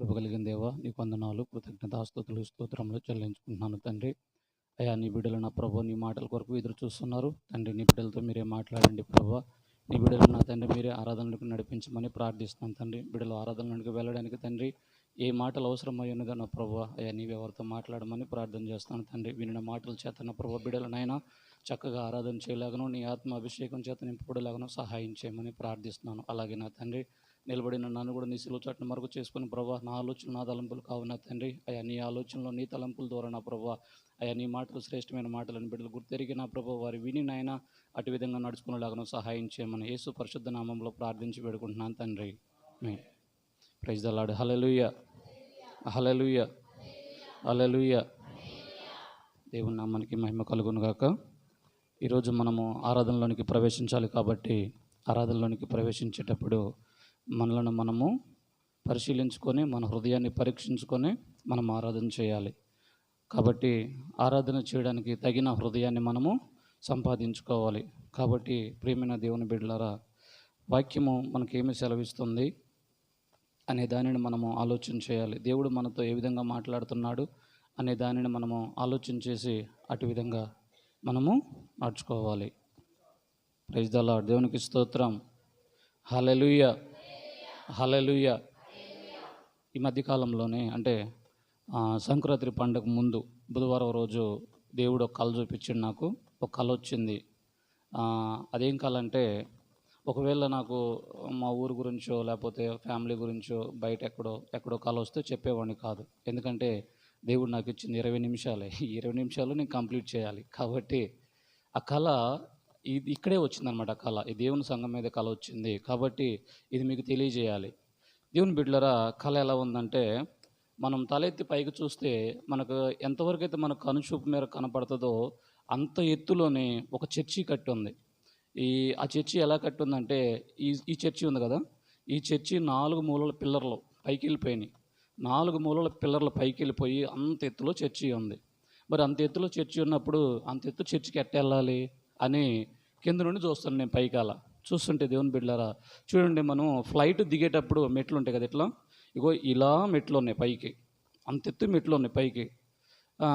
కృప కలిగిన దేవా నీ వందనాలు కృతజ్ఞతాస్తుతులు స్తోత్రంలో చెల్లించుకుంటున్నాను తండ్రి. అయ్యా నీ బిడ్డలు నా ప్రభు నీ మాటల కొరకు ఎదురు చూస్తున్నారు. తండ్రి నీ బిడ్డలతో మీరే మాట్లాడండి ప్రభు. నీ బిడ్డలు నా తండ్రి మీరే ఆరాధనలకు నడిపించమని ప్రార్థిస్తున్నాను తండ్రి. బిడ్డలు ఆరాధనలకు వెళ్ళడానికి తండ్రి ఏ మాటలు అవసరమయ్యనుగా నా ప్రభు అయ్యా నీవెవరితో మాట్లాడమని ప్రార్థన చేస్తాను తండ్రి. వినిన మాటల చేత నా ప్రభు బిడ్డలనైనా చక్కగా ఆరాధన చేయలేగను నీ ఆత్మ అభిషేకం చేత నింపబడేలాగను సహాయం చేయమని ప్రార్థిస్తున్నాను. అలాగే నా తండ్రి నిలబడిన నన్ను కూడా నీ సిలువచాటును మరుగు చేసుకుని ప్రభా నా ఆలోచన నా తలంపులు కావున తండ్రి. అయా నీ ఆలోచనలో నీ తలంపుల ద్వారా నా ప్రభా అయా నీ మాటలు శ్రేష్టమైన మాటలను బిడ్డలు గుర్తెరిగి నా ప్రభా వారి విని నాయన అటు విధంగా నడుచుకునేలాగా సహాయం చేయమని యేసు పరిశుద్ధ నామంలో ప్రార్థించి పెడుకుంటున్నాను తండ్రి. ప్రైజ్ దలాడు హలలుయ హలలుయ హలలుయ దేవుని నామానికి మహిమ కలుగునుగాక ఈరోజు మనము ఆరాధనలోనికి ప్రవేశించాలి కాబట్టి ఆరాధనలోనికి ప్రవేశించేటప్పుడు మనలను మనము పరిశీలించుకొని మన హృదయాన్ని పరీక్షించుకొని మనం ఆరాధన చేయాలి. కాబట్టి ఆరాధన చేయడానికి తగిన హృదయాన్ని మనము సంపాదించుకోవాలి. కాబట్టి ప్రియమైన దేవుని బిడ్డలారా వాక్యము మనకేమి సెలవిస్తుంది అనే దానిని మనము ఆలోచన చేయాలి. దేవుడు మనతో ఏ విధంగా మాట్లాడుతున్నాడు అనే దానిని మనము ఆలోచన చేసి అటు విధంగా మనము నడుచుకోవాలి ప్రైజ్ దేవునికి స్తోత్రం. హలెలుయ హలలుయ ఈ మధ్యకాలంలోనే అంటే సంక్రాంతి పండుగ ముందు బుధవారం రోజు దేవుడు ఒక కళ చూపించాడు నాకు. ఒక కళ వచ్చింది. అదేం కళ అంటే ఒకవేళ నాకు మా ఊరు గురించో లేకపోతే ఫ్యామిలీ గురించో బయట ఎక్కడో ఎక్కడో కళ వస్తే చెప్పేవాడిని కాదు. ఎందుకంటే దేవుడు నాకు ఇచ్చింది ఇరవై నిమిషాలే. ఈ ఇరవై నిమిషాలు నేను కంప్లీట్ చేయాలి. కాబట్టి ఆ కళ ఇది ఇక్కడే వచ్చిందనమాట కళ. ఈ దేవుని సంఘం మీద కళ వచ్చింది. కాబట్టి ఇది మీకు తెలియజేయాలి. దేవుని బిడ్డలరా కళ ఎలా ఉందంటే మనం తలెత్తి పైకి చూస్తే మనకు ఎంతవరకు అయితే మనకు కనుచూపు మేర కనపడుతుందో అంత ఎత్తులోనే ఒక చర్చి కట్టి ఉంది. ఈ ఆ చర్చి ఎలా కట్టి ఉందంటే ఈ ఈ చర్చి ఉంది కదా? ఈ చర్చి నాలుగు మూలల పిల్లర్లు పైకి వెళ్ళిపోయినాయి. నాలుగు మూలల పిల్లర్లు పైకి వెళ్ళిపోయి అంత ఎత్తులో చర్చి ఉంది. మరి అంత ఎత్తులో చర్చి ఉన్నప్పుడు అంత ఎత్తు చర్చికి ఎట్ట వెళ్ళాలి? అని కింద నుండి చూస్తాను నేను పైకి అలా చూస్తుంటే దేవుని బిడ్డలారా చూడండి మనం ఫ్లైట్ దిగేటప్పుడు మెట్లు ఉంటాయి కదా ఇట్లా ఇగో ఇలా మెట్లు ఉన్నాయి పైకి. అంతెత్తు మెట్లు ఉన్నాయి పైకి.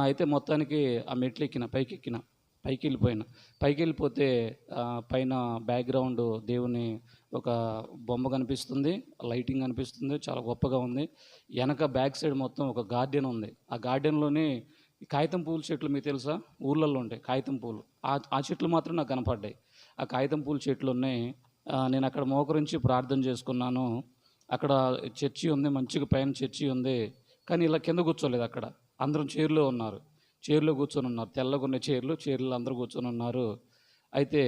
అయితే మొత్తానికి ఆ మెట్లు ఎక్కిన పైకి ఎక్కిన పైకి వెళ్ళిపోయిన. పైకి వెళ్ళిపోతే పైన బ్యాక్గ్రౌండ్ దేవుని ఒక బొమ్మ కనిపిస్తుంది లైటింగ్ కనిపిస్తుంది చాలా గొప్పగా ఉంది. వెనక బ్యాక్ సైడ్ మొత్తం ఒక గార్డెన్ ఉంది. ఆ గార్డెన్లోనే ఈ కాగితం పూల చెట్లు మీకు తెలుసా? ఊర్లలో ఉంటాయి కాగితం పూలు. ఆ ఆ చెట్లు మాత్రం నాకు కనపడ్డాయి. ఆ కాగితం పూల చెట్లు ఉన్నాయి నేను అక్కడ మోకరించి ప్రార్థన చేసుకున్నాను. అక్కడ చర్చి ఉంది మంచిగా పైన చర్చి ఉంది కానీ ఇలా కింద కూర్చోలేదు అక్కడ. అందరం చైర్లో ఉన్నారు. చైర్లో కూర్చొని ఉన్నారు. తెల్లగున్న చైర్లు చైర్లు అందరూ కూర్చొని ఉన్నారు. అయితే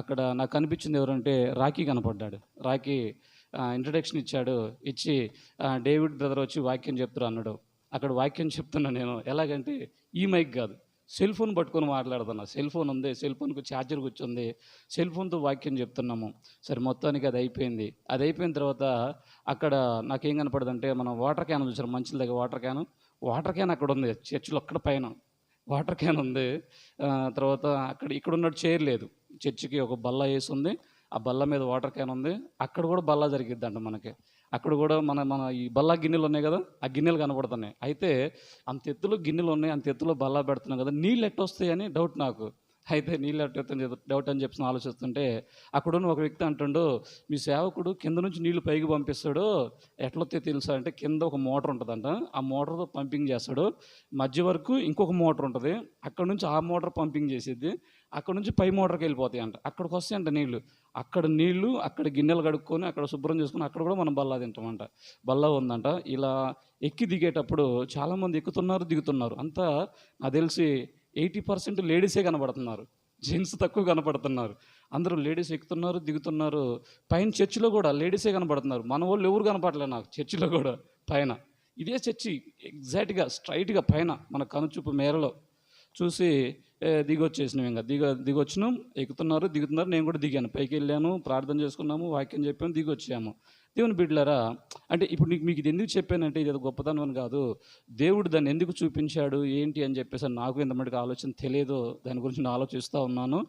అక్కడ నాకు అనిపించింది ఎవరంటే రాఖీ కనపడ్డాడు. రాఖీ ఇంట్రడక్షన్ ఇచ్చాడు. ఇచ్చి డేవిడ్ బ్రదర్ వచ్చి వాక్యం చెప్తారు అన్నాడు. అక్కడ వాక్యం చెప్తున్నా నేను. ఎలాగంటే ఈ మైక్ కాదు. సెల్ ఫోన్ పట్టుకొని మాట్లాడుతున్నా. సెల్ ఫోన్ ఉంది సెల్ ఫోన్కు ఛార్జర్ కూర్చుంది సెల్ ఫోన్తో వాక్యం చెప్తున్నాము. సరే మొత్తానికి అది అయిపోయింది. అది అయిపోయిన తర్వాత అక్కడ నాకేం కనపడదంటే మనం వాటర్ క్యాన్ చూసారు మంచి దగ్గర వాటర్ క్యాన్. వాటర్ క్యాన్ అక్కడ ఉంది చర్చిలో అక్కడ పైన. వాటర్ క్యాన్ ఉంది. తర్వాత అక్కడ ఇక్కడ ఉన్నట్టు చైర్ లేదు. చర్చికి ఒక బల్ల వేసి ఉంది. ఆ బల్ల మీద వాటర్ క్యాన్ ఉంది. అక్కడ కూడా బల్ల జరిగిద్దంట మనకి. అక్కడ కూడా మన మన ఈ బల్ల గిన్నెలు ఉన్నాయి కదా ఆ గిన్నెలు కనబడుతున్నాయి. అయితే అంత ఎత్తులో గిన్నెలు ఉన్నాయి అంత ఎత్తులో బల్ల పెడుతున్నాం కదా నీళ్ళు ఎట్ట వస్తాయని డౌట్ నాకు. అయితే నీళ్ళు ఎట్ట డౌట్ అని చెప్పి ఆలోచిస్తుంటే అక్కడున్న ఒక వ్యక్తి అంటుండు మీ సేవకుడు కింద నుంచి నీళ్ళు పైకి పంపిస్తాడు. ఎట్లొస్తే తెలుసా అంటే కింద ఒక మోటార్ ఉంటుందంట. ఆ మోటార్తో పంపింగ్ చేస్తాడు. మధ్య వరకు ఇంకొక మోటార్ ఉంటుంది. అక్కడ నుంచి ఆ మోటార్ పంపింగ్ చేసేది అక్కడ నుంచి పై మోటార్కి వెళ్ళిపోతాయి అంట అక్కడికి వస్తాయంట నీళ్ళు. అక్కడ నీళ్ళు అక్కడ గిన్నెలు కడుక్కొని అక్కడ శుభ్రం చేసుకొని అక్కడ కూడా మనం బల్లా తింటామంట. బల్లా ఉందంట. ఇలా ఎక్కి దిగేటప్పుడు చాలామంది ఎక్కుతున్నారు దిగుతున్నారు. అంతా నాకు తెలిసి ఎయిటీ పర్సెంట్ లేడీసే కనబడుతున్నారు. జెంట్స్ తక్కువ కనపడుతున్నారు అందరూ లేడీస్ ఎక్కుతున్నారు దిగుతున్నారు. పైన చర్చిలో కూడా లేడీసే కనపడుతున్నారు మన వాళ్ళు ఎవరు కనపడలే నాకు చర్చిలో కూడా పైన. ఇదే చర్చి ఎగ్జాక్ట్గా స్ట్రైట్గా పైన మన కనుచూపు మేరలో. చూసి దిగొచ్చేసినాం ఇంకా. దిగ దిగొచ్చినాం ఎక్కుతున్నారు దిగుతున్నారు. నేను కూడా దిగాను. పైకి వెళ్ళాను ప్రార్థన చేసుకున్నాము వాక్యం చెప్పాము దిగొచ్చాము. దేవుని బిడ్డలారా అంటే ఇప్పుడు నీకు మీకు ఇది ఎందుకు చెప్పానంటే ఇది గొప్పతనం అని కాదు. దేవుడు దాన్ని ఎందుకు చూపించాడు ఏంటి అని చెప్పేసి నాకు ఇంత మటుకు ఆలోచన తెలియదు దాని గురించి నేను ఆలోచిస్తూ ఉన్నాను.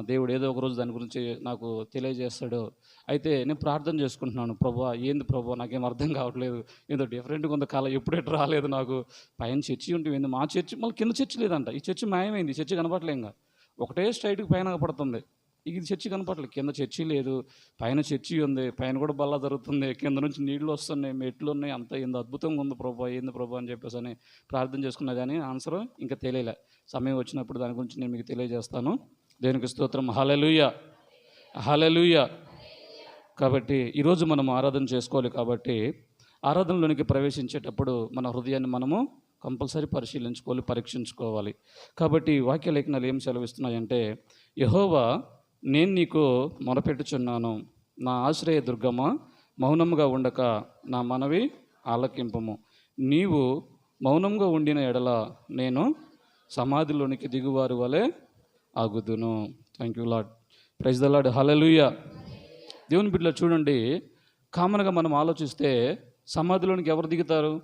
దేవుడు ఏదో ఒక రోజు దాని గురించి నాకు తెలియజేస్తాడు. అయితే నేను ప్రార్థన చేసుకుంటున్నాను. ప్రభా ఏంది ప్రభా నాకేం అర్థం కావట్లేదు. ఏదో డిఫరెంట్గా ఉంది. కాలం ఎప్పుడెటు రాలేదు నాకు. పైన చర్చి ఉంటుంది ఏంది? మా చర్చి మళ్ళీ కింద చర్చి లేదంట. ఈ చర్చి మాయమైంది. ఈ చర్చి కనపడలేంగా ఇంకా ఒకటే స్ట్రైట్కి పైన పడుతుంది ఇది చర్చి కనపట్లేదు కింద చర్చి లేదు. పైన చర్చి ఉంది. పైన కూడా బల్ల జరుగుతుంది. కింద నుంచి నీళ్ళు వస్తున్నాయి. మెట్లు ఉన్నాయి. అంత ఏంది అద్భుతంగా ఉంది ప్రభు. ఏంది ప్రభు అని చెప్పేసి అని ప్రార్థన చేసుకున్నా కానీ ఆన్సర్ ఇంకా తెలియలే. సమయం వచ్చినప్పుడు దాని గురించి నేను మీకు తెలియజేస్తాను. దేనికి స్తోత్రం. హలలుయ హలలుయ కాబట్టి ఈరోజు మనం ఆరాధన చేసుకోవాలి కాబట్టి ఆరాధనలోనికి ప్రవేశించేటప్పుడు మన హృదయాన్ని మనము కంపల్సరీ పరిశీలించుకోవాలి పరీక్షించుకోవాలి. కాబట్టి వాక్య లేఖనాలు ఏం సెలవిస్తున్నాయంటే యహోవా నేను నీకు మొరపెట్టుచున్నాను. నా ఆశ్రయ దుర్గమ మౌనముగా ఉండక నా మనవి ఆలకింపము. నీవు మౌనంగా ఉండిన ఎడల నేను సమాధిలోనికి దిగువారు వలె ఆగుదును. Thank you lord praise the lord hallelujah దేవుని బిడ్డలో చూడండి. కామన్గా మనం ఆలోచిస్తే సమాధిలోనికి ఎవరు దిగుతారు?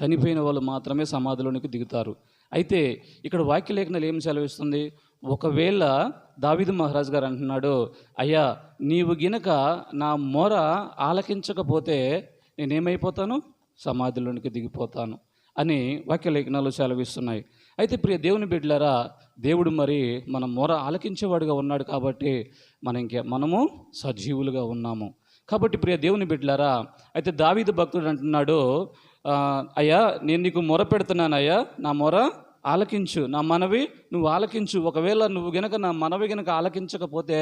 చనిపోయిన వాళ్ళు మాత్రమే సమాధిలోనికి దిగుతారు. అయితే ఇక్కడ వాక్యలేఖనాలు ఏం సెలవిస్తుంది? ఒకవేళ దావిదు మహారాజ్ గారు అంటున్నాడు అయ్యా నీవు గినక నా మొర ఆలకించకపోతే నేనేమైపోతాను? సమాధిలోనికి దిగిపోతాను. అని వాక్యలేఖనాలు సెలవిస్తున్నాయి. అయితే ప్రియ దేవుని బిడ్డలారా దేవుడు మరి మన మొర ఆలకించేవాడుగా ఉన్నాడు కాబట్టి మన ఇంకే మనము సజీవులుగా ఉన్నాము. కాబట్టి ప్రియ దేవుని బిడ్డలారా అయితే దావీదు భక్తుడు అంటున్నాడు అయ్యా నేను నీకు మొర పెడుతున్నాను అయ్యా నా మొర ఆలకించు నా మనవి నువ్వు ఆలకించు. ఒకవేళ నువ్వు గనక నా మనవి గనక ఆలకించకపోతే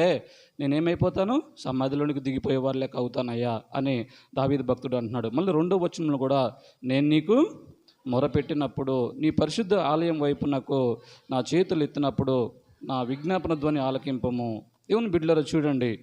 నేనేమైపోతాను? సమాధిలోనికి దిగిపోయేవారు లేక లెక్క అవుతానయ్యా అని దావీదు భక్తుడు అంటున్నాడు. మళ్ళీ రెండో వచనంలో కూడా నేను నీకు మొరపెట్టినప్పుడు నీ పరిశుద్ధ ఆలయం వైపు నాకు నా చేతులు ఎత్తినప్పుడు నా విజ్ఞాపన ధ్వని ఆలకింపము. దేవుని బిడ్డలరా చూడండి.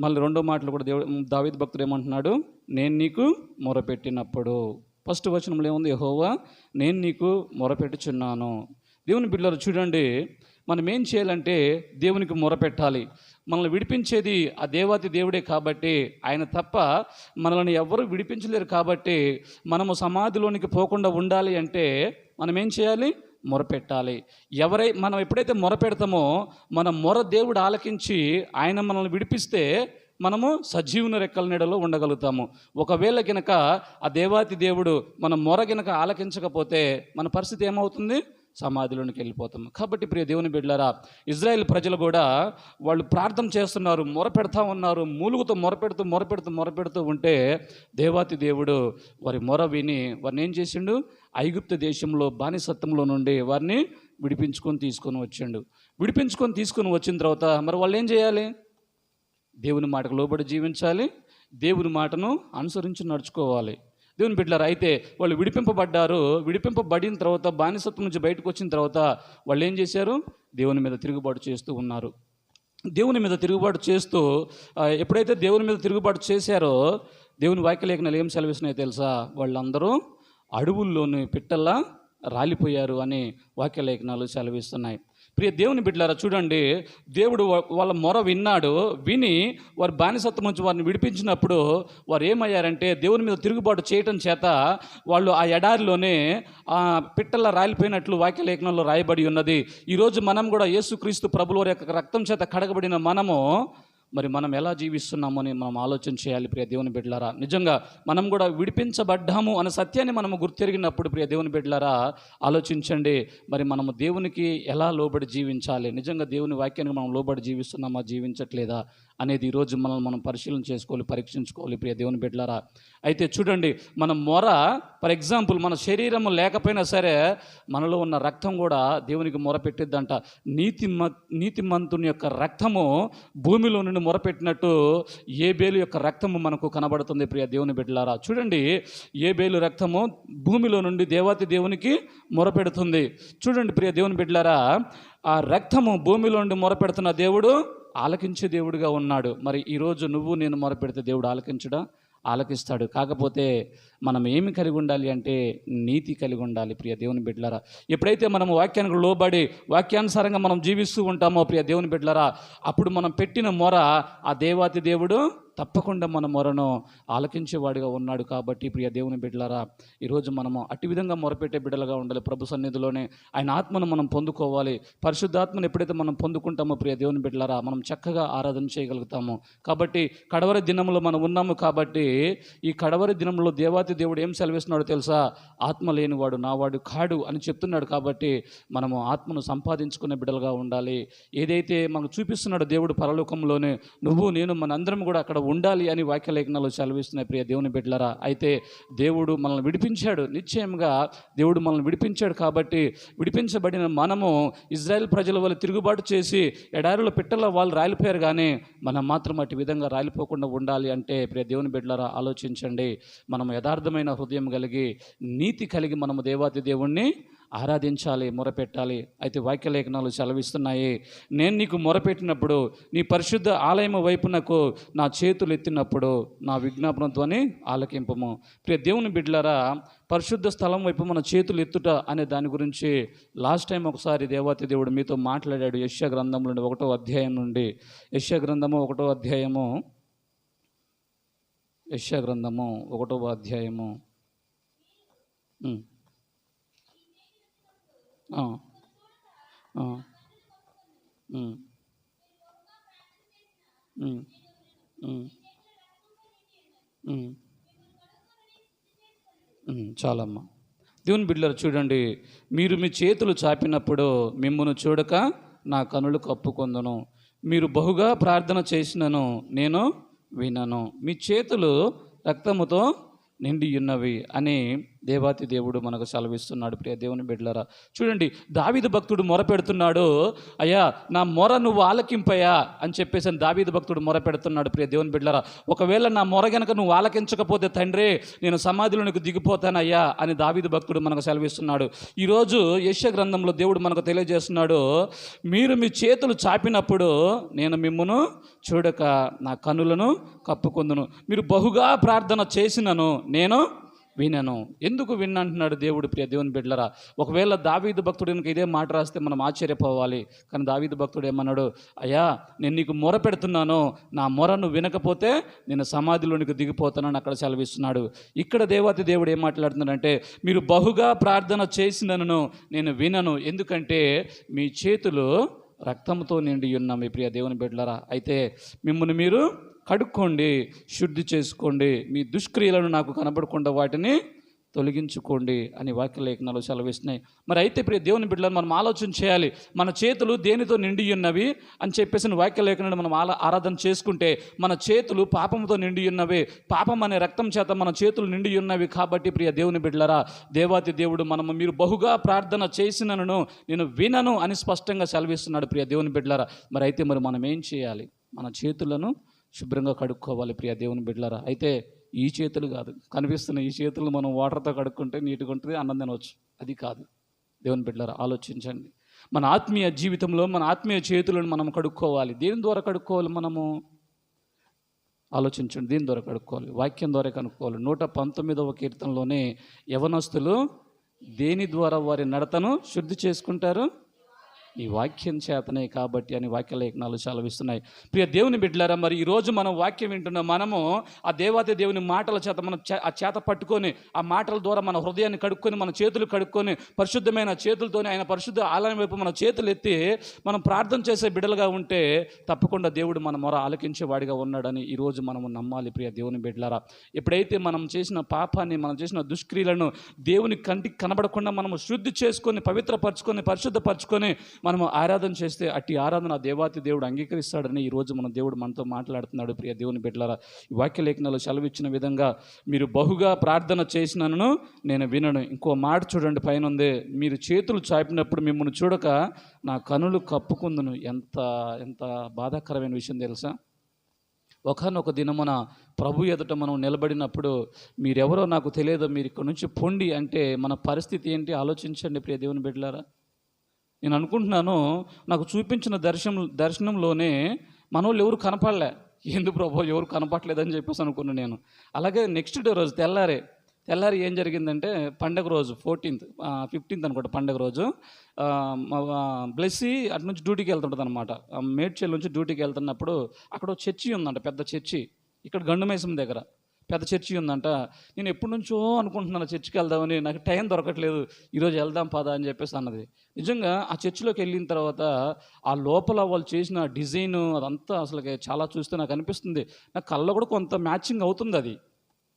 మళ్ళీ రెండో మాటలు కూడా దేవుడు దావిద్ భక్తుడు ఏమంటున్నాడు? నేను నీకు మొరపెట్టినప్పుడు. ఫస్ట్ వచనంలో ఏముంది? యహోవా నేను నీకు మొరపెట్టుచున్నాను. దేవుని బిడ్డలరా చూడండి. మనం ఏం చేయాలంటే దేవునికి మొరపెట్టాలి. మనల్ని విడిపించేది ఆ దేవాతి దేవుడే కాబట్టి ఆయన తప్ప మనల్ని ఎవరు విడిపించలేరు కాబట్టి మనము సమాధిలోనికి పోకుండా ఉండాలి అంటే మనం ఏం చేయాలి? మొరపెట్టాలి. ఎవరై మనం ఎప్పుడైతే మొరపెడతామో మన మొర దేవుడు ఆలకించి ఆయన మనల్ని విడిపిస్తే మనము సజీవుని రెక్కల నీడలో ఉండగలుగుతాము. ఒకవేళ గినక ఆ దేవాతి దేవుడు మన మొర గినక ఆలకించకపోతే మన పరిస్థితి ఏమవుతుంది? సమాధిలోనికి వెళ్ళిపోతాం కాబట్టి ప్రియ దేవుని బిడ్డలారా ఇజ్రాయెల్ ప్రజలు కూడా వాళ్ళు ప్రార్థన చేస్తున్నారు మొరపెడతా ఉన్నారు మూలుగుతో మొరపెడుతూ మొరపెడుతూ మొరపెడుతూ ఉంటే దేవాతి దేవుడు వారి మొర విని వారిని ఏం చేసిండు? ఐగుప్త దేశంలో బానిసత్వంలో నుండి వారిని విడిపించుకొని తీసుకొని వచ్చిండు. విడిపించుకొని తీసుకొని వచ్చిన తర్వాత మరి వాళ్ళు ఏం చేయాలి? దేవుని మాటకు లోబడి జీవించాలి. దేవుని మాటను అనుసరించి నడుచుకోవాలి. దేవుని బిడ్డలారు అయితే వాళ్ళు విడిపింపబడ్డారు. విడిపింపబడిన తర్వాత బానిసత్వం నుంచి బయటకు వచ్చిన తర్వాత వాళ్ళు ఏం చేశారు? దేవుని మీద తిరుగుబాటు చేస్తూ ఉన్నారు. దేవుని మీద తిరుగుబాటు చేస్తూ ఎప్పుడైతే దేవుని మీద తిరుగుబాటు చేశారో దేవుని వాక్యలేఖనాలు ఏం సెలవిస్తున్నాయో తెలుసా? వాళ్ళందరూ అడవుల్లోని పిట్టల్లా రాలిపోయారు అని వాక్యలేఖనాలు సెలవిస్తున్నాయి. ప్రియ దేవుని బిడ్డలారా చూడండి దేవుడు వాళ్ళ మొర విన్నాడు విని వారి బానిసత్వం నుంచి వారిని విడిపించినప్పుడు వారు ఏమయ్యారంటే దేవుని మీద తిరుగుబాటు చేయటం చేత వాళ్ళు ఆ ఎడారిలోనే ఆ పిట్టల రాలిపోయినట్లు వాక్యలేఖనంలో రాయబడి ఉన్నది. ఈరోజు మనం కూడా యేసుక్రీస్తు ప్రభుల వారి యొక్క రక్తం చేత కడగబడిన మనము మరి మనం ఎలా జీవిస్తున్నామని అని మనం ఆలోచన చేయాలి ప్రియ దేవుని బిడ్డలారా? నిజంగా మనం కూడా విడిపించబడ్డాము అనే సత్యాన్ని మనము గుర్తెరిగినప్పుడు ప్రియ దేవుని బిడ్డలారా ఆలోచించండి. మరి మనము దేవునికి ఎలా లోబడి జీవించాలి? నిజంగా దేవుని వాక్యానికి మనం లోబడి జీవిస్తున్నామా జీవించట్లేదా? అనేది ఈరోజు మనం మనం పరిశీలన చేసుకోవాలి పరీక్షించుకోవాలి ప్రియ దేవుని బిడ్డలారా. అయితే చూడండి మన మొర ఫర్ ఎగ్జాంపుల్ మన శరీరం లేకపోయినా సరే మనలో ఉన్న రక్తం కూడా దేవునికి మొర పెట్టిద్దంట. నీతి నీతిమంతుని యొక్క రక్తము భూమిలో నుండి మొరపెట్టినట్టు ఏ బేలు యొక్క రక్తము మనకు కనబడుతుంది ప్రియ దేవుని బిడ్డలారా. చూడండి ఏ బేలు రక్తము భూమిలో నుండి దేవాతి దేవునికి మొరపెడుతుంది చూడండి ప్రియ దేవుని బిడ్డలారా ఆ రక్తము భూమిలో నుండి మొరపెడుతున్న దేవుడు ఆలకించే దేవుడిగా ఉన్నాడు. మరి ఈరోజు నువ్వు నేను మొరపెడితే దేవుడు ఆలకించడా? ఆలకిస్తాడు. కాకపోతే మనం ఏమి కలిగి ఉండాలి అంటే నీతి కలిగి ఉండాలి ప్రియ దేవుని బిడ్డలారా. ఎప్పుడైతే మనం వాక్యానికి లోబడి వాక్యానుసారంగా మనం జీవిస్తూ ఉంటామో ప్రియ దేవుని బిడ్డలారా అప్పుడు మనం పెట్టిన మొర ఆ దేవాతి దేవుడు తప్పకుండా మన మొరను ఆలకించేవాడిగా ఉన్నాడు కాబట్టి ప్రియ దేవుని బిడ్డలారా ఈరోజు మనము అట్టి విధంగా మొరపెట్టే బిడ్డలుగా ఉండాలి. ప్రభు సన్నిధిలోనే ఆయన ఆత్మను మనం పొందుకోవాలి. పరిశుద్ధాత్మను ఎప్పుడైతే మనం పొందుకుంటామో ప్రియ దేవుని బిడ్డలారా మనం చక్కగా ఆరాధన చేయగలుగుతాము. కాబట్టి కడవరి దినంలో మనం ఉన్నాము కాబట్టి ఈ కడవరి దినంలో దేవాతి దేవుడు ఏం సెలవిస్తున్నాడో తెలుసా? ఆత్మ లేనివాడు నావాడు కాడు అని చెప్తున్నాడు కాబట్టి మనము ఆత్మను సంపాదించుకునే బిడ్డలుగా ఉండాలి. ఏదైతే మనకు చూపిస్తున్నాడో దేవుడు పరలోకంలోనే నువ్వు నేను మనందరం కూడా అక్కడ ఉండాలి అని వాక్యలేఖనాలు సెలవిస్తున్నాయి ప్రియ దేవుని బిడ్డలరా. అయితే దేవుడు మనల్ని విడిపించాడు. నిశ్చయంగా దేవుడు మనల్ని విడిపించాడు కాబట్టి విడిపించబడిన మనము ఇజ్రాయెల్ ప్రజల వల్ల తిరుగుబాటు చేసి ఎడారిలో పిట్టల వాళ్ళు రాలిపోయారు కానీ మనం మాత్రం అటు విధంగా రాలిపోకుండా ఉండాలి అంటే ప్రియ దేవుని బిడ్డలారా ఆలోచించండి. మనం యథార్థమైన హృదయం కలిగి నీతి కలిగి మనము దేవాతి దేవుణ్ణి ఆరాధించాలి మొరపెట్టాలి. అయితే వాక్యలేఖనాలు సెలవిస్తున్నాయి. నేను నీకు మొరపెట్టినప్పుడు నీ పరిశుద్ధ ఆలయం వైపునకు నా చేతులు ఎత్తినప్పుడు నా విజ్ఞాపనతోని ఆలకింపము. ప్రియ దేవుని బిడ్డలారా పరిశుద్ధ స్థలం వైపు మన చేతులు ఎత్తుట అనే దాని గురించి లాస్ట్ టైం ఒకసారి దేవాతి దేవుడు మీతో మాట్లాడాడు యశ్య గ్రంథం నుండి ఒకటో అధ్యాయం నుండి. యశ్య గ్రంథము ఒకటో అధ్యాయము. యశ్య గ్రంథము ఒకటో అధ్యాయము. చాలమ్మా. దేవుని బిడ్డలు చూడండి మీరు మీ చేతులు చాపినప్పుడు మిమ్మల్ని చూడక నా కనులు కప్పుకొందును. మీరు బహుగా ప్రార్థన చేసినను నేను వినను. మీ చేతులు రక్తముతో నిండి ఉన్నవి అని దేవాతి దేవుడు మనకు సెలవిస్తున్నాడు. ప్రియ దేవుని బిడ్డలారా చూడండి దావిద భక్తుడు మొర పెడుతున్నాడు. అయ్యా నా మొర నువ్వు ఆలకింపయ్యా అని చెప్పేసి దావిద భక్తుడు మొర పెడుతున్నాడు. ప్రియ దేవుని బిడ్డలారా ఒకవేళ నా మొర గనక నువ్వు ఆలకించకపోతే తండ్రి నేను సమాధిలో నీకు దిగిపోతానయ్యా అని దావిద భక్తుడు మనకు సెలవిస్తున్నాడు. ఈరోజు యశ్య గ్రంథంలో దేవుడు మనకు తెలియజేస్తున్నాడు మీరు మీ చేతులు చాపినప్పుడు నేను మిమ్మును చూడక నా కనులను కప్పుకుందును. మీరు బహుగా ప్రార్థన చేసినను నేను వినను. ఎందుకు విన్నంటున్నాడు దేవుడు ప్రియ దేవుని బిడ్డలరా? ఒకవేళ దావీదు భక్తుడు కనుక ఇదే మాట రాస్తే మనం ఆశ్చర్యపోవాలి. కానీ దావీదు భక్తుడు ఏమన్నాడు? అయ్యా నేను నీకు మొర పెడుతున్నాను. నా మొరను వినకపోతే నేను సమాధిలోనికి దిగిపోతానని అక్కడ సెలవిస్తున్నాడు. ఇక్కడ దేవాతి దేవుడు ఏం మాట్లాడుతున్నాడంటే మీరు బహుగా ప్రార్థన చేసినను నేను వినను. ఎందుకంటే మీ చేతులు రక్తంతో నిండి ఉన్నాం మీ ప్రియ దేవుని బిడ్డలరా. అయితే మిమ్మల్ని మీరు కడుక్కోండి శుద్ధి చేసుకోండి మీ దుష్క్రియలను నాకు కనబడకుండా వాటిని తొలగించుకోండి అని వాక్యలేఖనాలు సెలవిస్తున్నాయి. మరి అయితే ప్రియ దేవుని బిడ్డలను మనం ఆలోచన చేయాలి. మన చేతులు దేనితో నిండి ఉన్నవి అని చెప్పేసి వాక్యలేఖనాన్ని మనం ఆలా ఆరాధన చేసుకుంటే మన చేతులు పాపంతో నిండి ఉన్నవి. పాపం అనే రక్తం చేత మన చేతులు నిండి ఉన్నవి కాబట్టి ప్రియ దేవుని బిడ్డలరా దేవాతి దేవుడు మనము మీరు బహుగా ప్రార్థన చేసినను నేను వినను అని స్పష్టంగా సెలవిస్తున్నాడు ప్రియ దేవుని బిడ్డలరా. మరి అయితే మరి మనం ఏం చేయాలి? మన చేతులను శుభ్రంగా కడుక్కోవాలి ప్రియ దేవుని బిడ్డలరా. అయితే ఈ చేతులు కాదు. కనిపిస్తున్న ఈ చేతులు మనం వాటర్తో కడుక్కుంటే నీట్గా ఉంటుంది అన్నం తినవచ్చు. అది కాదు. దేవుని బిడ్డలారా ఆలోచించండి. మన ఆత్మీయ జీవితంలో మన ఆత్మీయ చేతులను మనం కడుక్కోవాలి. దేని ద్వారా కడుక్కోవాలి మనము? ఆలోచించండి. దీని ద్వారా కడుక్కోవాలి? వాక్యం ద్వారా కనుక్కోవాలి. నూట పంతొమ్మిదవ కీర్తనలోనే యవనస్తులు దేని ద్వారా వారి నడతను శుద్ధి చేసుకుంటారు? ఈ వాక్యం చేతనే కాబట్టి అని వాక్య లేఖనాలు సెలవిస్తున్నాయి ప్రియ దేవుని బిడ్డలారా మరి ఈరోజు మనం వాక్యం వింటున్న మనము ఆ దేవాది దేవుని మాటల చేత మనం చే- ఆ చేత పట్టుకొని ఆ మాటల ద్వారా మన హృదయాన్ని కడుక్కొని మన చేతులు కడుక్కొని పరిశుద్ధమైన చేతులతోనే ఆయన పరిశుద్ధ ఆలయం వైపు మన చేతులు ఎత్తి మనం ప్రార్థన చేసే బిడ్డలుగా ఉంటే తప్పకుండా దేవుడు మన మొర ఆలకించేవాడిగా ఉన్నాడని ఈరోజు మనము నమ్మాలి. ప్రియ దేవుని బిడ్డలారా ఎప్పుడైతే మనం చేసిన పాపాన్ని మనం చేసిన దుష్క్రియలను దేవుని కంటికి కనబడకుండా మనము శుద్ధి చేసుకొని పవిత్రపరచుకొని పరిశుద్ధపరచుకొని మనము ఆరాధన చేస్తే అట్టి ఆరాధన దేవాతి దేవుడు అంగీకరిస్తాడని ఈరోజు మన దేవుడు మనతో మాట్లాడుతున్నాడు. ప్రియ దేవుని బిడ్డలారా ఈ వాక్య లేఖనాలు సెలవిచ్చిన విధంగా మీరు బహుగా ప్రార్థన చేసినను నేను వినను. ఇంకో మాట చూడండి పైన ఉంది మీరు చేతులు చాపినప్పుడు మిమ్మల్ని చూడక నా కనులు కప్పుకుందును. ఎంత ఎంత బాధాకరమైన విషయం తెలుసా? ఒకనొక దినమున ప్రభు ఎదుట మనం నిలబడినప్పుడు మీరెవరో నాకు తెలియదు మీరు ఇక్కడ నుంచి పొండి అంటే మన పరిస్థితి ఏంటి? ఆలోచించండి ప్రియ దేవుని బిడ్డలారా. నేను అనుకుంటున్నాను నాకు చూపించిన దర్శనం దర్శనంలోనే మనోళ్ళు ఎవరు కనపడలే. ఎందుకు ప్రభు ఎవరు కనపడలేదని చెప్పేసి అనుకున్నాను నేను. అలాగే నెక్స్ట్ డే రోజు తెల్లారే తెల్లారి ఏం జరిగిందంటే పండగ రోజు ఫోర్టీన్త్ ఫిఫ్టీన్త్ అనుకుంటా పండగ రోజు బ్లెస్సి బ్లెస్సీ అటు నుంచి డ్యూటీకి వెళ్తుంటుంది అనమాట మేడ్చల్ నుంచి డ్యూటీకి వెళ్తున్నప్పుడు అక్కడ చర్చి ఉందంట పెద్ద చర్చి. ఇక్కడ గండుమేసం దగ్గర. పెద్ద చర్చి ఉందంట. నేను ఎప్పటి నుంచో అనుకుంటున్నాను చర్చికి వెళ్దామని. నాకు టైం దొరకట్లేదు. ఈరోజు వెళ్దాం పదా అని చెప్పేసి అన్నది. నిజంగా ఆ చర్చిలోకి వెళ్ళిన తర్వాత ఆ లోపల వాళ్ళు చేసిన డిజైన్ అదంతా అసలు చాలా చూస్తే నాకు అనిపిస్తుంది. నా కళ్ళ కూడా కొంత మ్యాచింగ్ అవుతుంది అది.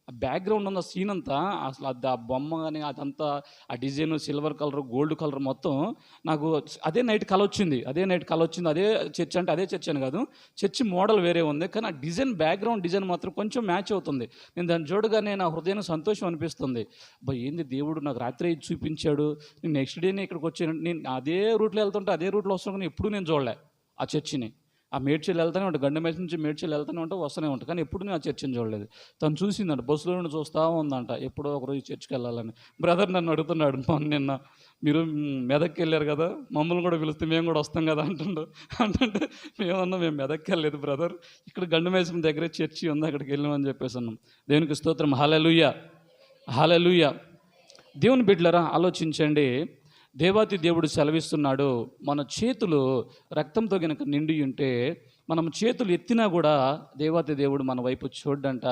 ఆ బ్యాక్గ్రౌండ్ ఉన్న సీన్ అంతా అసలు అది ఆ బొమ్మ కానీ అదంతా ఆ design silver colour gold colour మొత్తం నాకు అదే నైట్ కల వచ్చింది. అదే నైట్ కల వచ్చింది. అదే చర్చ్ అంటే అదే చర్చ్ అని కాదు. చర్చ్ మోడల్ వేరే ఉంది. కానీ ఆ డిజైన్ బ్యాక్గ్రౌండ్ డిజైన్ మాత్రం కొంచెం మ్యాచ్ అవుతుంది. నేను దాన్ని చూడగానే నా హృదయం సంతోషం అనిపిస్తుంది. అబ్బా ఏంది దేవుడు నాకు రాత్రి చూపించాడు. నేను నెక్స్ట్ డేనే ఇక్కడికి వచ్చాను. నేను అదే రూట్లో వెళ్తుంటే అదే రూట్లో వస్తున్నాను కానీ ఎప్పుడూ నేను చూడలే ఆ చర్చిని. ఆ మేడ్చల్ వెళ్తానే ఉంటా గండమేసి నుంచి మేడ్చల్ వెళ్తూనే ఉంటా వస్తూనే ఉంటా. కానీ ఎప్పుడు నేను ఆ చర్చిని చూడలేదు. తను చూసిందంట బస్సులో నుండి చూస్తూ ఉందంట ఎప్పుడో ఒకరోజు చర్చికి వెళ్ళాలని. బ్రదర్ నన్ను అడుగుతున్నాడు నిన్న మీరు మెదక్కి వెళ్ళారు కదా మమ్మల్ని కూడా పిలిస్తే మేము కూడా వస్తాం కదా అంటుండు. అంటే మేమన్నా మేము మెదక్కి వెళ్ళలేదు బ్రదర్ ఇక్కడ గండమేసం దగ్గరే చర్చి ఉంది అక్కడికి వెళ్ళామని చెప్పేసి అన్నాం. దేవునికి స్తోత్రం. హాలలుయ్య హాలలుయ్య దేవుని బిడ్డలరా ఆలోచించండి. దేవాతి దేవుడు సెలవిస్తున్నాడు మన చేతులు రక్తంతో గనక నిండి ఉంటే మనం చేతులు ఎత్తినా కూడా దేవాతి దేవుడు మన వైపు చూడ్డంట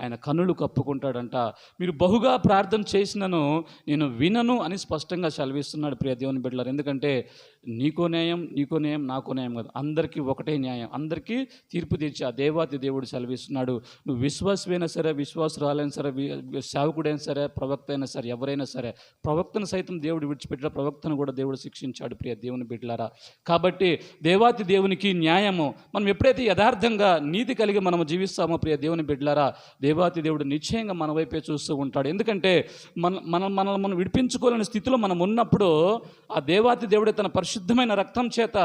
ఆయన కన్నులు కప్పుకుంటాడంట. మీరు బహుగా ప్రార్థన చేసినను నేను వినను అని స్పష్టంగా సెలవిస్తున్నాడు ప్రియ దేవుని బిడ్డలారు. ఎందుకంటే నీకో న్యాయం నీకో న్యాయం నాకో న్యాయం కాదు. అందరికీ ఒకటే న్యాయం. అందరికీ తీర్పు తీర్చి ఆ దేవాతి దేవుడు సెలవిస్తున్నాడు. నువ్వు విశ్వాసమైనా సరే విశ్వాసరాలైనా సరే సేవకుడైనా సరే ప్రవక్త అయినా సరే ఎవరైనా సరే ప్రవక్తను సైతం దేవుడు విడిచిపెట్టిన ప్రవక్తను కూడా దేవుడు శిక్షించాడు ప్రియ దేవుని బిడ్డలారా. కాబట్టి దేవాతి దేవునికి న్యాయము. మనం ఎప్పుడైతే యథార్థంగా నీతి కలిగి మనం జీవిస్తామో ప్రియ దేవుని బిడ్డలారా దేవాతి దేవుడు నిశ్చయంగా మన వైపే చూస్తూ ఉంటాడు. ఎందుకంటే మన మనం మనల్ని మనం విడిపించుకోలేని స్థితిలో మనం ఉన్నప్పుడు ఆ దేవాతి దేవుడే తన పరిశుద్ధమైన రక్తం చేత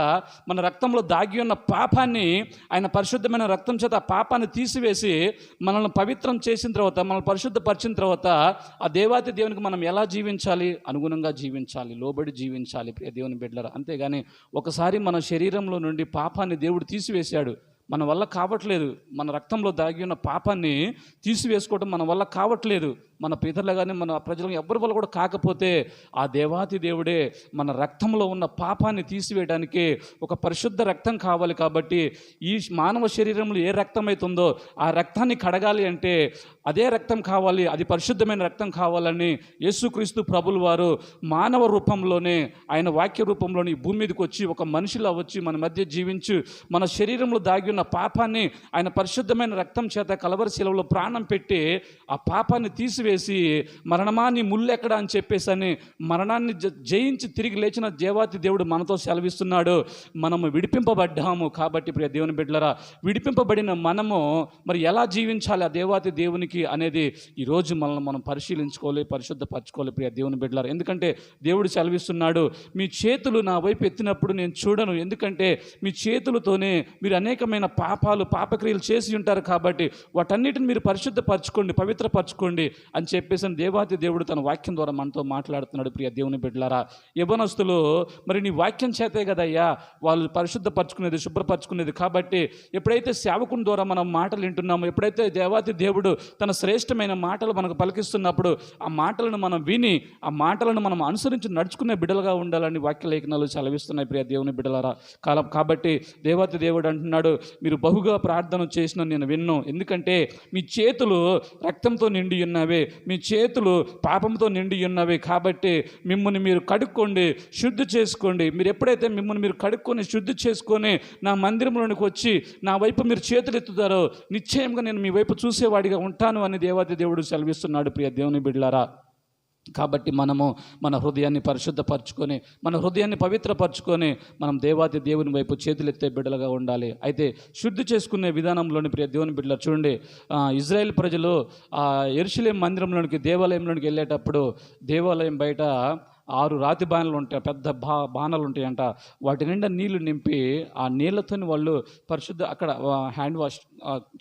మన రక్తంలో దాగి ఉన్న పాపాన్ని ఆయన పరిశుద్ధమైన రక్తం చేత ఆ పాపాన్ని తీసివేసి మనల్ని పవిత్రం చేసిన తర్వాత మనల్ని పరిశుద్ధపరిచిన తర్వాత ఆ దేవాతి దేవునికి మనం ఎలా జీవించాలి? అనుగుణంగా జీవించాలి లోబడి జీవించాలి ప్రియ దేవుని బిడ్డలారా. అంతేగాని ఒకసారి మన శరీరంలో నుండి పాపాన్ని దేవుడు తీసివేశాడు మన వల్ల కావట్లేదు. మన రక్తంలో దాగి ఉన్న పాపాన్ని తీసివేసుకోవడం మన వల్ల కావట్లేదు. మన పితరులు కానీ మన ప్రజలు ఎవరి వల్ల కూడా కాకపోతే ఆ దేవాతి దేవుడే మన రక్తంలో ఉన్న పాపాన్ని తీసివేయడానికి ఒక పరిశుద్ధ రక్తం కావాలి కాబట్టి ఈ మానవ శరీరంలో ఏ రక్తం అవుతుందో ఆ రక్తాన్ని కడగాలి అంటే అదే రక్తం కావాలి అది పరిశుద్ధమైన రక్తం కావాలని యేసుక్రీస్తు ప్రభులు వారు మానవ రూపంలోనే ఆయన వాక్య రూపంలోని ఈ భూమి మీదకి వచ్చి ఒక మనిషిలా వచ్చి మన మధ్య జీవించి మన శరీరంలో దాగి ఉన్న పాపాన్ని ఆయన పరిశుద్ధమైన రక్తం చేత కలవరి శిలవలో ప్రాణం పెట్టి ఆ పాపాన్ని తీసివేసి మరణమా నీ ముల్లెక్కడ? అని చెప్పేసి అని మరణాన్ని జ- జయించి తిరిగి లేచిన దేవాతి దేవుడు మనతో సెలవిస్తున్నాడు. మనము విడిపింపబడ్డాము కాబట్టి ప్రియ దేవుని బిడ్డలరా విడిపింపబడిన మనము మరి ఎలా జీవించాలి ఆ దేవాతి దేవునికి అనేది ఈరోజు మనల్ని మనం పరిశీలించుకోవాలి పరిశుద్ధపరచుకోవాలి ప్రియ దేవుని బిడ్డలరా. ఎందుకంటే దేవుడు సెలవిస్తున్నాడు మీ చేతులు నా వైపు ఎత్తినప్పుడు నేను చూడను. ఎందుకంటే మీ చేతులతోనే మీరు అనేకమైన పాపాలు పాపక్రియలు చేసి ఉంటారు కాబట్టి వాటన్నిటిని మీరు పరిశుద్ధపరచుకోండి పవిత్రపరచుకోండి. అని చెప్పేసి దేవాతి దేవుడు తన వాక్యం ద్వారా మనతో మాట్లాడుతున్నాడు ప్రియ దేవుని బిడ్డలారా. యవనస్తులు మరి నీ వాక్యం చేతే కదయ్యా వాళ్ళు పరిశుద్ధపరచుకునేది శుభ్రపరచుకునేది కాబట్టి ఎప్పుడైతే సేవకుని ద్వారా మనం మాటలు వింటున్నామో ఎప్పుడైతే దేవాతి దేవుడు తన శ్రేష్టమైన మాటలు మనకు పలికిస్తున్నప్పుడు ఆ మాటలను మనం విని ఆ మాటలను మనం అనుసరించి నడుచుకునే బిడ్డలుగా ఉండాలని వాక్య లేఖనాలు సెలవిస్తున్నాయి ప్రియ దేవుని బిడ్డలారా. కాలం కాబట్టి దేవాతి దేవుడు అంటున్నాడు మీరు బహుగా ప్రార్థన చేసిన నేను విన్ను. ఎందుకంటే మీ చేతులు రక్తంతో నిండి ఉన్నవే మీ చేతులు పాపంతో నిండి ఉన్నవి కాబట్టి మిమ్మల్ని మీరు కడుక్కోండి శుద్ధి చేసుకోండి. మీరు ఎప్పుడైతే మిమ్మల్ని మీరు కడుక్కొని శుద్ధి చేసుకొని నా మందిరంలోనికి వచ్చి నా వైపు మీరు చేతులు ఎత్తుతారో నిశ్చయంగా నేను మీ వైపు చూసేవాడిగా ఉంటాను అని దేవాది దేవుడు సెలవిస్తున్నాడు ప్రియ దేవుని బిడ్లారా కాబట్టి మనము మన హృదయాన్ని పరిశుద్ధపరచుకొని మన హృదయాన్ని పవిత్రపరచుకొని మనం దేవాతి దేవుని వైపు చేతులెత్తే బిడ్డలుగా ఉండాలి. అయితే శుద్ధి చేసుకునే విధానంలోని ప్రియ దేవుని బిడ్డలు చూడండి ఇజ్రాయెల్ ప్రజలు ఆ మందిరంలోనికి దేవాలయంలోనికి వెళ్ళేటప్పుడు దేవాలయం బయట ఆరు రాతి బాణలు ఉంటాయి పెద్ద బా బాణాలు ఉంటాయంట వాటి నిండా నీళ్ళు నింపి ఆ నీళ్ళతోని వాళ్ళు పరిశుద్ధ అక్కడ హ్యాండ్ వాష్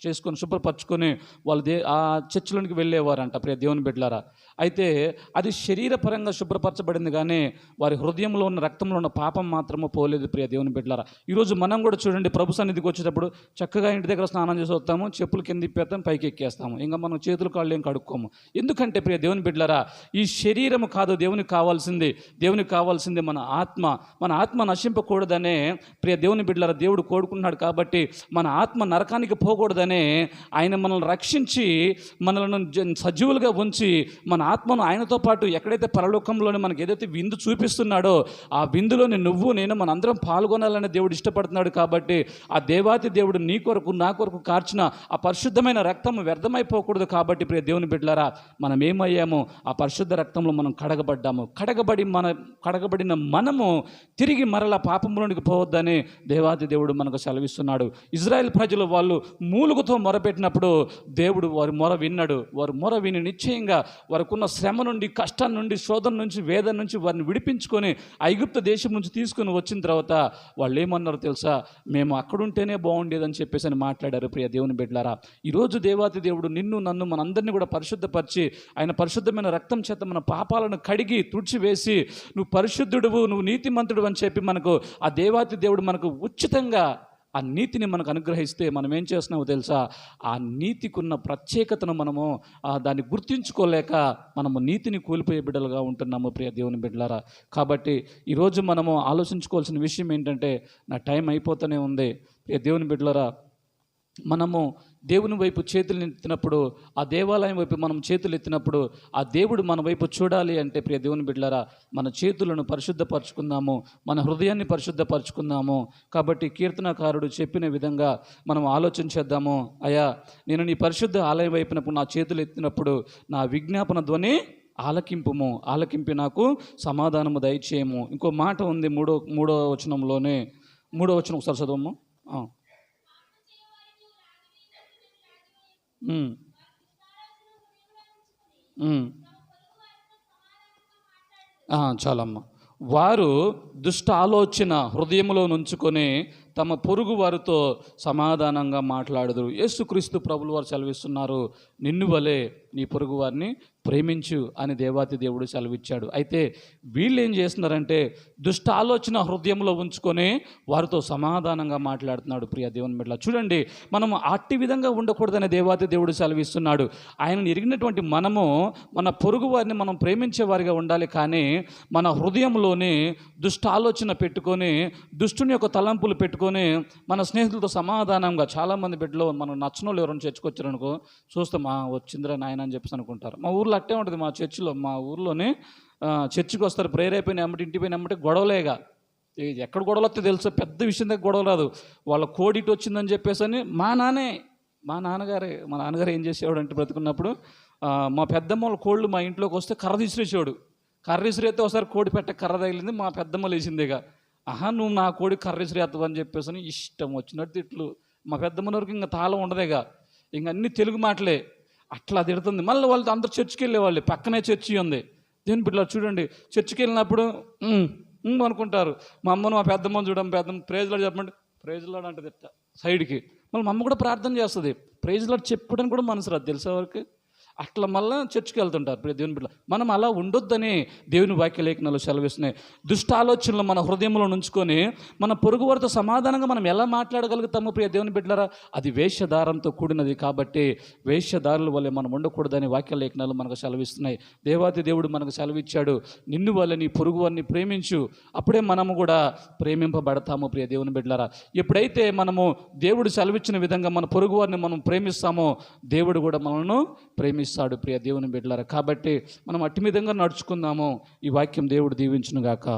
చేసుకొని శుభ్రపరచుకొని వాళ్ళు దే ఆ చర్చిలోనికి వెళ్ళేవారంట ప్రియ దేవుని బిడ్డలారా. అయితే అది శరీరపరంగా శుభ్రపరచబడింది కానీ వారి హృదయంలో ఉన్న రక్తంలో ఉన్న పాపం మాత్రము పోలేదు ప్రియ దేవుని బిడ్డలారా. ఈరోజు మనం కూడా చూడండి ప్రభు సన్నిధికి వచ్చేటప్పుడు చక్కగా ఇంటి దగ్గర స్నానం చేసి వస్తాము చెప్పులు కింద ఇప్పేస్తాం పైకి ఎక్కేస్తాము ఇంకా మనం చేతులు కాళ్ళు ఏం కడుక్కోము. ఎందుకంటే ప్రియ దేవుని బిడ్డలారా ఈ శరీరము కాదు దేవునికి కావాల్సింది కావాల్సింది దేవునికి కావాల్సింది మన ఆత్మ. మన ఆత్మ నశింపకూడదనే ప్రియ దేవుని బిడ్డల దేవుడు కోరుకున్నాడు కాబట్టి మన ఆత్మ నరకానికి పోకూడదనే ఆయన మనల్ని రక్షించి మనల్ని సజీవులుగా ఉంచి మన ఆత్మను ఆయనతో పాటు ఎక్కడైతే పరలోకంలోనే మనకి ఏదైతే విందు చూపిస్తున్నాడో ఆ విందులోని నువ్వు నేను మనందరం పాల్గొనాలని దేవుడు ఇష్టపడుతున్నాడు కాబట్టి ఆ దేవాతి దేవుడు నీ కొరకు నా కొరకు కార్చిన ఆ పరిశుద్ధమైన రక్తం వ్యర్థమైపోకూడదు కాబట్టి ప్రియ దేవుని బిడ్డలారా మనం ఏమయ్యామో ఆ పరిశుద్ధ రక్తంలో మనం కడగబడ్డాము. కడగ కడగబడి మన కడగబడిన మనము తిరిగి మరల పాపంలోనికి పోవద్దని దేవాది దేవుడు మనకు సెలవిస్తున్నాడు. ఇజ్రాయెల్ ప్రజలు వాళ్ళు మూలుగుతో మొరపెట్టినప్పుడు దేవుడు వారి మొర విన్నాడు. వారు మొర విని నిశ్చయంగా వారికున్న శ్రమ నుండి కష్టం నుండి శోధన నుంచి వేదన నుంచి వారిని విడిపించుకొని ఐగుప్త దేశం నుంచి తీసుకుని వచ్చిన తర్వాత వాళ్ళు ఏమన్నారో తెలుసా? మేము అక్కడుంటేనే బాగుండేదని చెప్పేసి అని మాట్లాడారు ప్రియ దేవుని బిడ్డలారా. ఈరోజు దేవాతి దేవుడు నిన్ను నన్ను మనందరినీ కూడా పరిశుద్ధపరిచి ఆయన పరిశుద్ధమైన రక్తం చేత మన పాపాలను కడిగి తుడిచివేసి నువ్వు పరిశుద్ధుడువు నువ్వు నీతిమంతుడు అని చెప్పి మనకు ఆ దేవాతి దేవుడు మనకు ఉచితంగా ఆ నీతిని మనకు అనుగ్రహిస్తే మనం ఏం చేస్తున్నామో తెలుసా? ఆ నీతికున్న ప్రత్యేకతను మనము దాన్ని గుర్తించుకోలేక మనము నీతిని కోల్పోయే బిడ్డలుగా ఉంటున్నాము ప్రియ దేవుని బిడ్డలారా. కాబట్టి ఈరోజు మనము ఆలోచించుకోవాల్సిన విషయం ఏంటంటే నా టైం అయిపోతూనే ఉంది. ప్రియ దేవుని బిడ్డలారా మనము దేవుని వైపు చేతులు ఎత్తినప్పుడు ఆ దేవాలయం వైపు మనం చేతులు ఎత్తినప్పుడు ఆ దేవుడు మన వైపు చూడాలి అంటే ప్రియ దేవుని బిడ్డలారా మన చేతులను పరిశుద్ధపరచుకుందాము మన హృదయాన్ని పరిశుద్ధపరచుకుందాము. కాబట్టి కీర్తనకారుడు చెప్పిన విధంగా మనం ఆలోచన చేద్దాము. అయ్యా నేను నీ పరిశుద్ధ ఆలయం వైపునప్పుడు నా చేతులు ఎత్తినప్పుడు నా విజ్ఞాపన ధ్వని ఆలకింపుము. ఆలకింపి నాకు సమాధానము దయచేయము. ఇంకో మాట ఉంది మూడో మూడో వచనంలోనే. మూడో వచనం ఒకసారి చదవము చాలమ్మ. వారు దుష్ట ఆలోచన హృదయంలో నుంచుకొని తమ పొరుగు వారితో సమాధానంగా మాట్లాడదురు. యేసుక్రీస్తు ప్రభులు వారు సెలవిస్తున్నారు నిన్ను వలె నీ పొరుగు వారిని ప్రేమించు అని దేవాతి దేవుడు సెలవిచ్చాడు. అయితే వీళ్ళు ఏం చేస్తున్నారంటే దుష్ట ఆలోచన హృదయంలో ఉంచుకొని వారితో సమాధానంగా మాట్లాడుతున్నాడు ప్రియ దేవుని బిడ్డ చూడండి మనం అట్టి విధంగా ఉండకూడదని దేవాతి దేవుడు సెలవిస్తున్నాడు. ఆయనను ఎరిగినటువంటి మనము మన పొరుగు వారిని మనం ప్రేమించే వారిగా ఉండాలి కానీ మన హృదయంలోని దుష్ట ఆలోచన పెట్టుకొని దుష్టుని యొక్క తలంపులు పెట్టుకొని మన స్నేహితులతో సమాధానంగా చాలామంది బిడ్డలో మనం నచ్చనోళ్ళు ఎవరైనా చర్చకొచ్చారనుకో చూస్తే మా వచ్చిందిరా నాయన అని చెప్పేసి అనుకుంటారు. మా ఊర్లో అట్టే ఉంటుంది మా చర్చిలో మా ఊర్లోనే చర్చికి వస్తారు ప్రేయర్ అయిపోయిన ఎమ్మటి ఇంటి పోయిన ఎమ్మటి గొడవలేగా. ఇది ఎక్కడ గొడవలు వస్తే తెలుసు పెద్ద విషయం దగ్గర గొడవ రాదు. వాళ్ళ కోడిటి వచ్చిందని చెప్పేసి అని మా నాన్నే మా నాన్నగారే మా నాన్నగారు ఏం చేసేవాడు అంటే బ్రతుకున్నప్పుడు మా పెద్దమ్మ వాళ్ళ కోళ్ళు మా ఇంట్లోకి వస్తే కర్ర తీసిరేసేవాడు కర్ర విసిరేస్తే ఒకసారి కోడి పెట్ట కర్ర తగిలింది మా పెద్దమ్మ లేచిందిగా ఆహా నువ్వు నా కోడి కర్ర విసిరేస్తావు అని చెప్పేసి అని ఇష్టం వచ్చినట్టు ఇట్లు మా పెద్దమ్మ వరకు ఇంకా తాళం ఉండదేగా. ఇంక అన్ని తెలుగు మాటలే. అట్లా తిడుతుంది మళ్ళీ వాళ్ళు అందరు చర్చికి వెళ్ళేవాళ్ళు. పక్కనే చర్చి ఉంది. దీని ఇట్లా చూడండి. చర్చికి వెళ్ళినప్పుడు అనుకుంటారు. మా అమ్మను మా పెద్దమ్మను చూడడం పెద్దమ్మ ప్రేజ్లో చెప్పండి ప్రేజ్లో అంటే తిట్ట సైడ్కి. మళ్ళీ మా అమ్మ కూడా ప్రార్థన చేస్తుంది. ప్రైజ్లో చెప్పుకోవడానికి కూడా మనసు రాదు. తెలుసా వరకు అట్లా మళ్ళీ చర్చికి వెళ్తుంటారు ప్రియ దేవుని బిడ్డ మనం అలా ఉండొద్దని దేవుని వాక్య లేఖనాలు సెలవిస్తున్నాయి. దుష్ట ఆలోచనలు మన హృదయంలో ఉంచుకొని మన పొరుగు వారితో సమాధానంగా మనం ఎలా మాట్లాడగలుగుతాము ప్రియ దేవుని బిడ్డలారా అది వేషధారంతో కూడినది కాబట్టి వేషధారుల వల్లే మనం ఉండకూడదని వాక్య లేఖనాలు మనకు సెలవిస్తున్నాయి. దేవాది దేవుడు మనకు సెలవిచ్చాడు నిన్ను వల్ల నీ పొరుగు వారిని ప్రేమించు అప్పుడే మనము కూడా ప్రేమింపబడతాము. ప్రియ దేవుని బిడ్డలారా ఎప్పుడైతే మనము దేవుడు సెలవిచ్చిన విధంగా మన పొరుగు వారిని మనం ప్రేమిస్తామో దేవుడు కూడా మనల్ని ప్రేమిస్తాడు ప్రియ దేవుని బిడ్డలారా. కాబట్టి మనం అట్టి విధంగా నడుచుకుందాము. ఈ వాక్యం దేవుడు దీవించునుగాక.